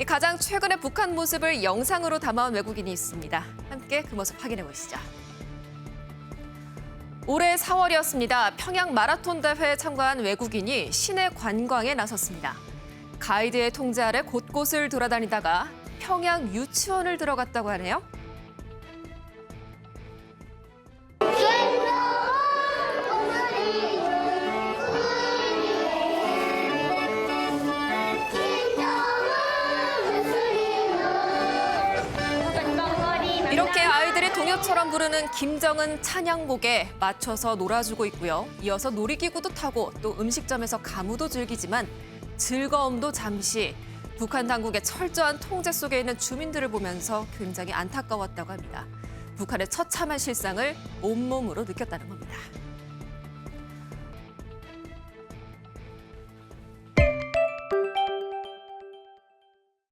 이 가장 최근의 북한 모습을 영상으로 담아온 외국인이 있습니다. 함께 그 모습 확인해 보시죠. 올해 4월이었습니다. 평양 마라톤 대회에 참가한 외국인이 시내 관광에 나섰습니다. 가이드의 통제 아래 곳곳을 돌아다니다가 평양 유치원을 들어갔다고 하네요. 동요처럼 부르는 김정은 찬양곡에 맞춰서 놀아주고 있고요. 이어서 놀이기구도 타고 또 음식점에서 가무도 즐기지만 즐거움도 잠시 북한 당국의 철저한 통제 속에 있는 주민들을 보면서 굉장히 안타까웠다고 합니다. 북한의 처참한 실상을 온몸으로 느꼈다는 겁니다.